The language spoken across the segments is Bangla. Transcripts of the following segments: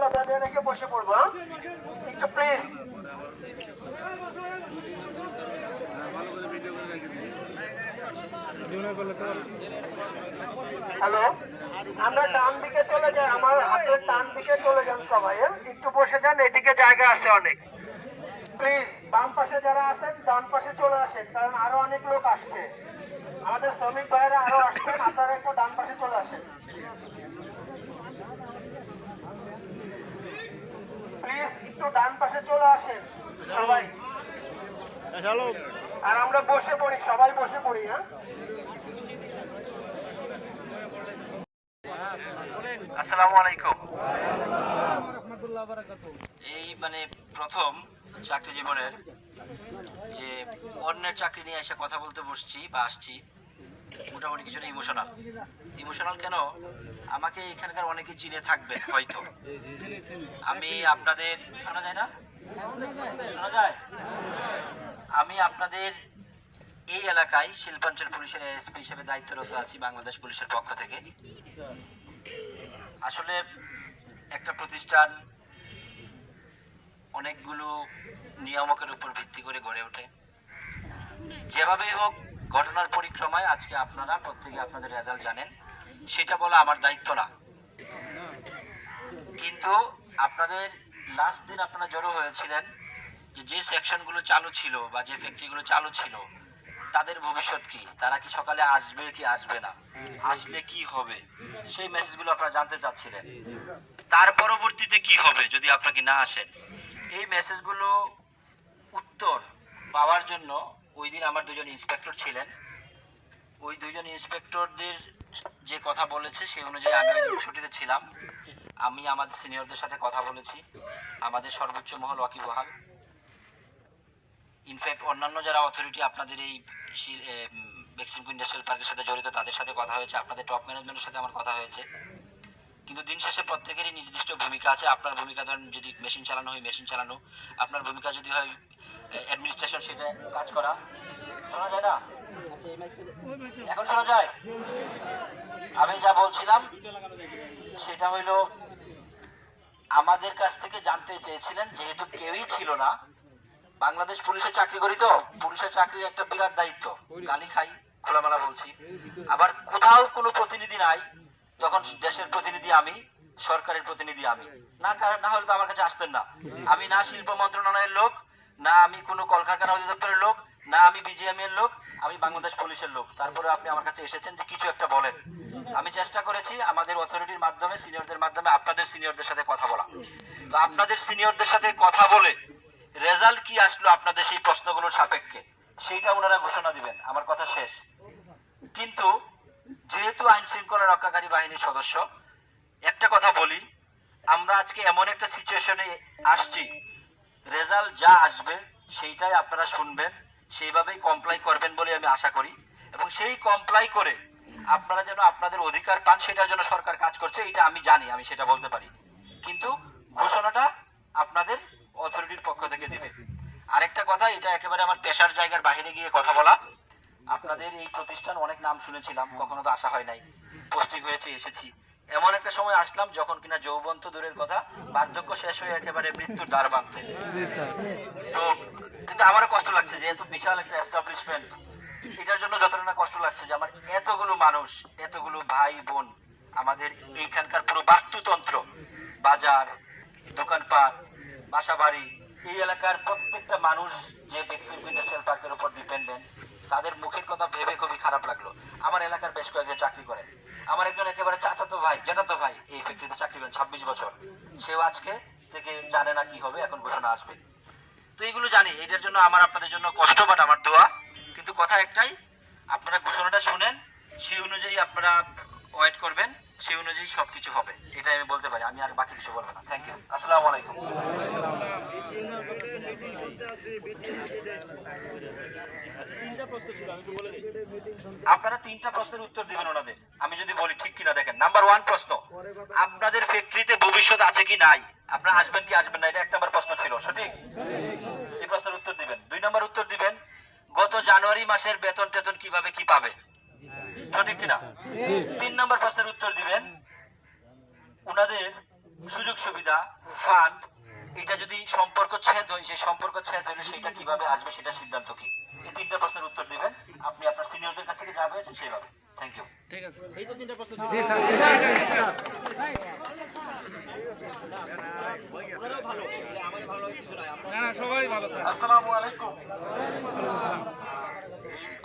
গলা বেঁধে রেখে বসে পড়ব হ্যাঁ? একটু প্লিজ হ্যালো? আমরা ডান দিকে চলে যাই, আমার হাতের ডান দিকে চলে যান সবাই হ্যাঁ? একটু বসে যান, এদিকে জায়গা আছে অনেক। প্লিজ, বাম পাশে যারা আছেন, ডান পাশে চলে আসেন, কারণ আরও অনেক লোক আসছে। আমাদের শ্রমিক ভাইয়েরা আরও আসছেন আপনারা একটু ডান পাশে চলে আসেন। একটু ডান পাশে চলে আসেন সবাই। আর আমরা বসে পড়ি সবাই বসে পড়ি হ্যাঁ? আসসালামু আলাইকুম। এই মানে প্রথম চাকরি জীবনের যে অন্যের চাকরি নিয়ে এসে কথা বলতে বসছি বা আসছি। মোটামুটি কিছুটা ইমোশনাল ইমোশনাল কেন? আমাকে এখানকার অনেকে চিনে থাকবে, হয়তো। আমি আপনাদের, শোনা যায় না? শোনা যায়? আমি আপনাদের এই এলাকায় শিল্পাঞ্চল পুলিশের এসপি হিসেবে দায়িত্বরত আছি বাংলাদেশ পুলিশের পক্ষ থেকে। আসলে একটা প্রতিষ্ঠান অনেকগুলো নিয়ামকের উপর ভিত্তি করে গড়ে ওঠে। যেভাবেই হোক ঘটনার পরিক্রমায় আজকে আপনারা প্রত্যেকে আপনাদের রেজাল্ট জানেন। সেটা বলা আমার দায়িত্ব না। কিন্তু আপনাদের লাস্ট দিন আপনারা জড়ো হয়েছিলেন যে যে সেকশনগুলো চালু ছিল বা যে ফ্যাক্টরিগুলো চালু ছিল, তাদের ভবিষ্যৎ কি? তারা কি সকালে আসবে কি আসবে না? আসলে কি হবে? সেই মেসেজগুলো আপনারা জানতে চাচ্ছিলেন। তার পরবর্তীতে কি হবে যদি আপনাকে না আসেন এই মেসেজগুলো উত্তর পাওয়ার জন্য দিন আমার দুজন ইন্সপেক্টর ছিলেন। ওই দুজন ইন্সপেক্টরদের যে কথা বলেছে, সেই অনুযায়ী আমি ছুটিতে ছিলাম। আমি আমাদের সিনিয়রদের সাথে কথা বলেছি। আমাদের সর্বোচ্চ মহল ওয়াকিবহাল ইনফ্যাক্ট অন্যান্য যারা অথরিটি আপনাদের এই বেক্সিমকো ইন্ডাস্ট্রিয়াল পার্কের সাথে জড়িত, তাদের সাথে কথা হয়েছে। আপনাদের টপ ম্যানেজমেন্টের সাথে আমার কথা হয়েছে। কিন্তু দিন শেষে প্রত্যেকেরই নির্দিষ্ট ভূমিকা আছে। আপনার ভূমিকা ধরেন যদি মেশিন চালানো হয় মেশিন চালানো। আপনার ভূমিকা যদি হয় অ্যাডমিনিস্ট্রেশন সেটা কাজ করা। শোনা যায় না? এখন শোনা যায়। আমি যা বলছিলাম, সেটা হইল, আমাদের কাছ থেকে জানতে চেয়েছিলেন, যেহেতু কেউই ছিল না, বাংলাদেশ পুলিশে চাকরি করি তো পুলিশের চাকরির একটা বিরাট দায়িত্ব। গালি খাই, খোলামেলা বলছি। আবার কোথাও কোনো প্রতিনিধি নাই তখন দেশের প্রতিনিধি আমি, সরকারের প্রতিনিধি আমি। না না হলে তো আমার কাছে আসতেন না। আমি না শিল্প মন্ত্রণালয়ের লোক না আমি কোনো কলকারখানা অধিদপ্তরের লোক, না আমি বিজিএম এর লোক, আমি বাংলাদেশ পুলিশের লোক। তারপরে আপনি আমার কাছে এসেছেন যে কিছু একটা বলেন। আমি চেষ্টা করেছি আমাদের অথরিটির মাধ্যমে সিনিয়রদের মাধ্যমে আপনাদের সিনিয়রদের সাথে কথা বলা। তো আপনাদের সিনিয়রদের সাথে কথা বলে রেজাল্ট কি আসলো আপনাদের সেই প্রশ্নগুলোর সাপেক্ষে? সেইটা ওনারা ঘোষণা দিবেন। আমার কথা শেষ। কিন্তু যেহেতু আইন শৃঙ্খলা রক্ষাকারী বাহিনীর সদস্য, একটা কথা বলি, আমরা আজকে এমন একটা সিচুয়েশনে আসছি রেজাল্ট যা আসবে, সেইটাই আপনারা শুনবেন, সেইভাবেই কমপ্লাই করবেন বলে আমি আশা করি। এবং সেই কমপ্লাই করে আপনারা যেন আপনাদের অধিকার পান, সেটার জন্য সরকার কাজ করছে এটা আমি জানি, আমি সেটা বলতে পারি। কিন্তু ঘোষণাটা আপনাদের অথরিটির পক্ষ থেকে দেবে। আরেকটা কথা, এটা একেবারে আমার পেশার জায়গার বাইরে গিয়ে কথা বলা। আপনাদের এই প্রতিষ্ঠান, অনেক নাম শুনেছিলাম, কখনো তো আসা হয় নাই। পোস্টিং হয়েছে, এসেছি। এমন একটা সময় আসলাম যখন কিনা যৌবন তো দূরের কথা বার্ধক্য শেষ হয়ে একেবারে মৃত্যুর দ্বার ভাঙতে। তো কিন্তু আমারও কষ্ট লাগছে যেহেতু বিশাল একটা এস্টাবলিশমেন্ট এটার জন্য যতটা না কষ্ট লাগছে যে আমার এতগুলো মানুষ এতগুলো ভাই বোন আমাদের এইখানকার পুরো বাস্তুতন্ত্র বাজার দোকানপাট বাসা বাড়ি এই এলাকার প্রত্যেকটা মানুষ যে বেক্সিম ইন্ডাস্ট্রিয়াল পার্কের উপর ডিপেন্ডেন্ট তাদের মুখের কথা ভেবে খুবই খারাপ লাগল। আমার এলাকার বেশ কয়েকজন চাকরি করেন। আমার একজন একেবারে চাচাতো ভাই, জেঠাতো ভাই, এই ফ্যাক্টরিতে চাকরি করেন ছাব্বিশ বছর। সেও আজকে থেকে জানে না কি হবে, এখন ঘোষণা আসবে। তো এইগুলো জানি এটার জন্য আমার, আপনাদের জন্য কষ্ট বাট আমার দোয়া। কিন্তু কথা একটাই, আপনারা ঘোষণাটা শুনেন, সেই অনুযায়ী আপনারা ওয়েট করবেন। সেই অনুযায়ী সবকিছু হবে। এটাই আমি বলতে পারি, আমি আর বাকি কিছু বলব না। থ্যাংক ইউ আসসালামু আলাইকুম। আপনারা তিনটা প্রশ্নের উত্তর দিবেন ওনাদের। আমি যদি বলি, ঠিক কিনা দেখেন। নাম্বার ওয়ান প্রশ্ন, আপনাদের ফ্যাক্টরিতে ভবিষ্যৎ আছে কি নাই? আপনারা আসবেন কি আসবেন না, এটা এক নম্বর প্রশ্ন ছিল, সঠিক? এই প্রশ্নের উত্তর দিবেন। দুই নম্বর উত্তর দিবেন, গত জানুয়ারি মাসের বেতন টেতন কীভাবে কি পাবে? সঠিক কিনা? তিন নম্বর প্রশ্নের উত্তর দিবেন। উনাদের সুযোগ সুবিধা ফান্ড এটা যদি সম্পর্ক ছেদ হয় সেই সম্পর্ক ছেদ হলে সেটা কীভাবে আসবে সেটা সিদ্ধান্ত কি? এই তিনটা প্রশ্নের উত্তর দিবেন। আপনি আপনার সিনিয়রদের কাছ থেকে যা পেয়েছেন সেভাবে থ্যাংক ইউ আসসালামু আলাইকুম।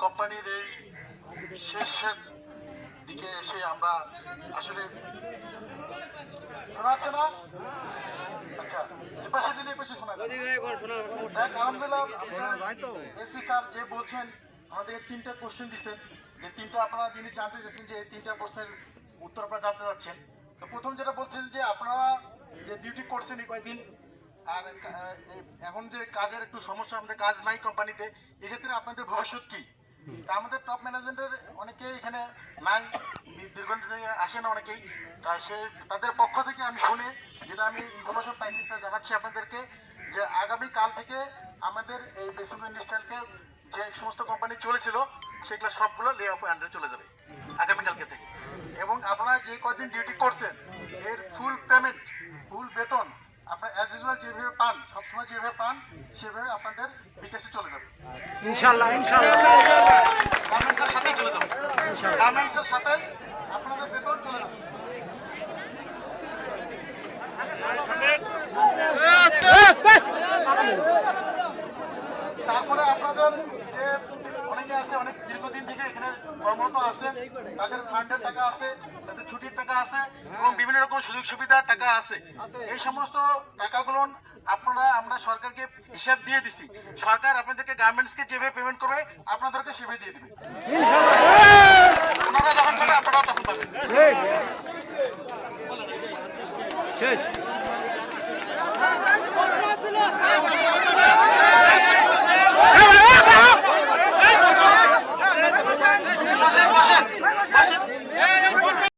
কোম্পানির এই শেষের দিকে এসে আমরা আসলে শোনা যাচ্ছে না? আচ্ছা দিলে শোনা আলহামদুলিল্লাহ এসপি স্যার যে বলছেন আমাদের তিনটা কোশ্চেন দিচ্ছেন। যে তিনটা আপনারা যিনি জানতে চাচ্ছেন যে এই তিনটা প্রশ্নের উত্তর আপনারা জানতে চাচ্ছেন তো প্রথম যেটা বলছেন যে আপনারা যে ডিউটি করছেন এই কয়েকদিন আর এখন যে কাজের একটু সমস্যা আমাদের কাজ নাই কোম্পানিতে এক্ষেত্রে আপনাদের ভবিষ্যৎ কি? তা আমাদের টপ ম্যানেজমেন্টের অনেকেই এখানে নাই দীর্ঘদিন থেকে আসে না অনেকেই। তা সে তাদের পক্ষ থেকে আমি শুনে যেটা আমি ইনফরমেশন পাইছি সেটা জানাচ্ছি আপনাদেরকে যে আগামী কাল থেকে আমাদের এই বেসিক ইন্ডাস্ট্রিয়ালকে যে সমস্ত কোম্পানি চলেছিল, সেগুলো সবগুলো লে অফ আন্ডারে চলে যাবে আগামীকালকে থেকে। এবং আপনারা যে কদিন ডিউটি করছেন, এর ফুল পেমেন্ট ফুল বেতন আপনার অ্যাজ ইউজুয়াল যেভাবে পান সবসময় যেভাবে পান সেভাবে আপনাদের বিকাশে চলে যাবে। ইনশাল্লাহ ইনশাল্লাহ গার্মেন্টসের সাথেই চলে যাবে। গার্মেন্টসের আপনাদের বেতন চলে যাবে। তারপরে আপনাদের যে অনেকে আছে অনেক দীর্ঘদিন থেকে এখানে কর্মরত আছেন তাদের ফান্ডের টাকা আছে। ছুটির টাকা আছে এবং বিভিন্ন রকম সুযোগ সুবিধার টাকা আছে। এই সমস্ত টাকাগুলো আপনারা আমরা সরকারকে হিসাব দিয়ে দিচ্ছি সরকার আপনাদেরকে গার্মেন্টসকে যেভাবে পেমেন্ট করবে আপনাদেরকে সেভাবে দিয়ে দেবে। আপনারা যখন আপনারা শেষ।